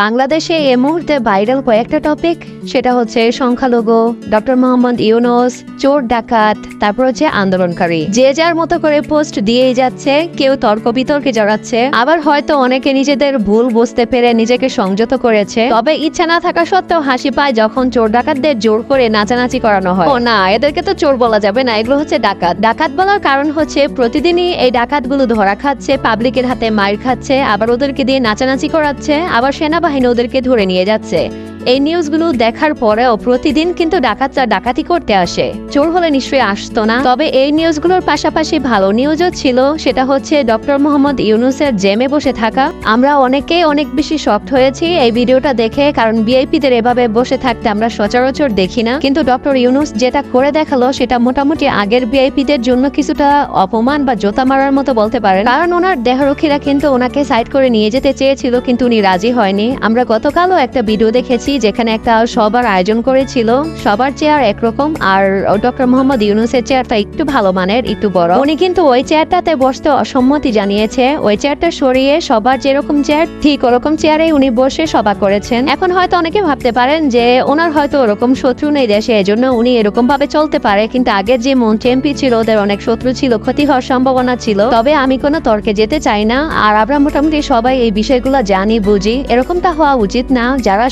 বাংলাদেশে এই মুহূর্তে ভাইরাল কয়েকটা টপিক সেটা হচ্ছে সংখ্যালঘু ডক্টর মোহাম্মদ ইউনুস, চোর ডাকাত, তারপর হচ্ছে আন্দোলনকারী। যে যার মতো করে পোস্ট দিয়েই যাচ্ছে, কেউ তর্ক বিতর্কে জড়াচ্ছে, আবার হয়তো অনেকে নিজেদের ভুল বুঝতে পেরে নিজেকে সংযত করেছে, তবে ইচ্ছা না থাকা সত্ত্বেও হাসি পায় যখন চোর ডাকাতদের জোর করে নাচানাচি করানো হয়। ও না, এদেরকে তো চোর বলা যাবে না, এগুলো হচ্ছে ডাকাত। ডাকাত বলার কারণ হচ্ছে প্রতিদিনই এই ডাকাতগুলো ধরা খাচ্ছে পাবলিকের হাতে মার খাচ্ছে, আবার ওদেরকে দিয়ে নাচানাচি করাচ্ছে, আবার সেনাবাহিনী ওদেরকে ধরে নিয়ে যাচ্ছে। এই নিউজগুলো দেখার পরেও প্রতিদিন কিন্তু ডাকাতরা ডাকাতি করতে আসে। চোর হলে নিশ্চয়ই আসতো না। তবে এই নিউজগুলোর পাশাপাশি ভালো নিউজও ছিল, সেটা হচ্ছে ডক্টর মোহাম্মদ ইউনুসের জেমে বসে থাকা। আমরা অনেকেই অনেক বেশি শক্ট হয়েছি এই ভিডিওটা দেখে, কারণ বিআইপিদের এভাবে বসে থাকতে আমরা সচরাচর দেখি না। কিন্তু ডক্টর ইউনুস যেটা করে দেখাল, সেটা মোটামুটি আগের বিআইপিদের জন্য কিছুটা অপমান বা জোতা মারার মতো বলতে পারেন। কারণ ওনার দেহরক্ষীরা কিন্তু ওনাকে সাইড করে নিয়ে যেতে চেয়েছিল, কিন্তু উনি রাজি হয়নি। আমরা গতকালও একটা ভিডিও দেখেছি যেখানে একটা সবার আয়োজন করেছিল। সবার চেয়ার একরকম, আর ডক্টর মোহাম্মদ ইউনুসের চেয়ারটা একটু ভালো মানের, একটু বড়। উনি কিন্তু ওই চেয়ারটাতে বসতে অসম্মতি জানিয়েছে। ওই চেয়ারটা সরিয়ে সবার যেরকম চেয়ার ঠিক ওরকম চেয়ারে উনি বসে সভা করেছেন। এখন হয়তো অনেকে ভাবতে পারেন যে, ওনার হয়তো ওরকম শত্রু নেই দেশে, এজন্য উনি এরকম ভাবে চলতে পারে। কিন্তু আগের যে মন্ত্রী এমপি ছিল, ওদের অনেক শত্রু ছিল, ক্ষতি হওয়ার সম্ভাবনা ছিল। তবে আমি কোনো তর্কে যেতে চাই না, আর আমরা মোটামুটি সবাই এই বিষয়গুলো জানি, বুঝি। এরকমটা হওয়া উচিত না, যারা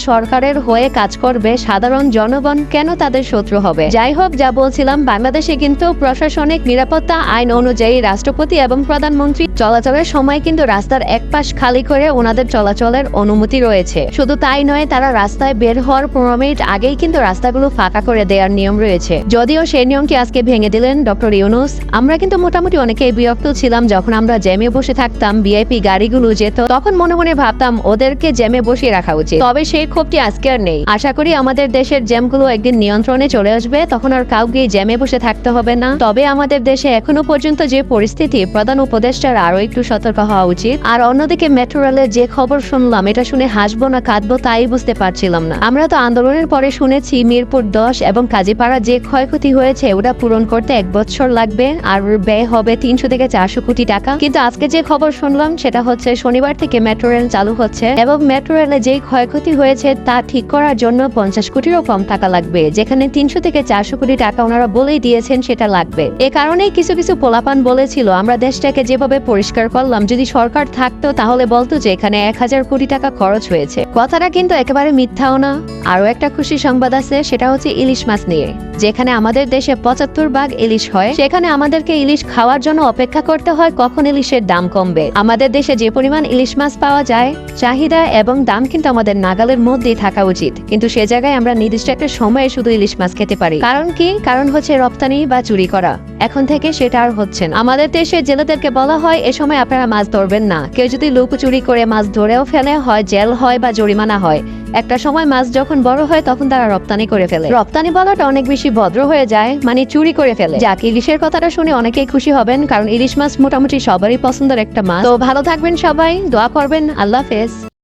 সরকারের হয়ে কাজ করবে সাধারণ জনগণ, কেন তাদের শত্রু হবে? যাই হোক যা বলছিলাম, বাংলাদেশে কিন্তু প্রশাসনিক নিরাপত্তা আইন অনুযায়ী রাষ্ট্রপতি এবং প্রধানমন্ত্রী চলাচলের সময় কিন্তু রাস্তার এক পাশ খালি করে ওনাদের চলাচলের অনুমতি রয়েছে। শুধু তাই নয়, তারা রাস্তায় বের হওয়ার পনেরো মিনিট আগেই কিন্তু রাস্তাগুলো ফাঁকা করে দেওয়ার নিয়ম রয়েছে। যদিও সেই নিয়মটি আজকে ভেঙে দিলেন ডক্টর ইউনুস, আমরা কিন্তু মোটামুটি অনেকেই বিরক্ত ছিলাম যখন আমরা জ্যামে বসে থাকতাম বিআইপি গাড়িগুলো যেত, তখন মনে মনে ভাবতাম, ওদেরকে জ্যামে বসিয়ে রাখা উচিত। তবে সেই ক্ষোভটি আজকে আর নেই। আশা করি আমাদের দেশের জ্যামগুলো একদিন নিয়ন্ত্রণে চলে আসবে, তখন আর কাউকে জ্যামে বসে থাকতে হবে না। তবে আমাদের দেশে এখনও পর্যন্ত যে পরিস্থিতি, প্রধান উপদেষ্টার আরও একটু সতর্ক হওয়া উচিত। আর অন্যদিকে মেট্রো রেলের যে খবর শুনলাম, এটা শুনে হাসবো না কাঁদবো তাই বুঝতে পারছিলাম না। আমরা তো আন্দোলনের পরে শুনেছি, মিরপুর দশ এবং কাজীপাড়া যে ক্ষয়ক্ষতি হয়েছে, ওটা পূরণ করতে এক বছর লাগবে, আর ব্যয় হবে তিনশো থেকে চারশো কোটি টাকা। কিন্তু আজকে যে খবর শুনলাম, সেটা হচ্ছে শনিবার থেকে মেট্রো রেল চালু হচ্ছে। এবং মেট্রো রেলে যে ক্ষয়ক্ষতি হয়েছে, তা ঠিক করার জন্য পঞ্চাশ কোটিরও কম টাকা লাগবে, যেখানে তিনশো থেকে চারশো কোটি টাকা ওনারা বলেই দিয়েছেন সেটা লাগবে। এ কারণেই কিছু কিছু পোলাপান বলেছিল, আমরা দেশটাকে যেভাবে পরিষ্কার করলাম, যদি সরকার থাকতো তাহলে বলতো যে এখানে এক হাজার কোটি টাকা খরচ হয়েছে। কথাটা কিন্তু একেবারে মিথ্যাও না। আরও একটা খুশি সংবাদ আছে, সেটা হচ্ছে ইলিশ মাছ নিয়ে। যেখানে আমাদের দেশে পঁচাত্তর ভাগ ইলিশ হয়, সেখানে আমাদেরকে ইলিশ খাওয়ার জন্য অপেক্ষা করতে হয় কখন ইলিশের দাম কমবে। আমাদের দেশে যে পরিমাণ ইলিশ মাছ পাওয়া যায়, চাহিদা এবং দাম কিন্তু আমাদের নাগালের মধ্যেই থাকা উচিত। কিন্তু সে জায়গায় আমরা নির্দিষ্ট একটা সময়ে শুধু ইলিশ মাছ খেতে পারি। কারণ কি? কারণ হচ্ছে রপ্তানি বা চুরি করা। এখন থেকে সেটা আর হচ্ছে না। আমাদের দেশে জেলেদেরকে বলা হয়, এ সময় আপনারা মাছ ধরবেন না। কেউ যদি লুকো চুরি করে মাছ ধরেও ফেলে, হয় জেল হয় বা জরিমানা হয়, একটা সময় মাছ যখন বড় হয়, তখন তারা রপ্তানি করে ফেলে। রপ্তানি বলাটা অনেক বেশি ভদ্র হয়ে যায় মানে চুরি করে ফেলে। যাক, ইলিশের কথাটা শুনে অনেকেই খুশি হবেন, কারণ ইলিশ মাছ মোটামুটি সবারই পছন্দের একটা মাছ। তো ভালো থাকবেন সবাই, দোয়া করবেন, আল্লাহ হাফেজ।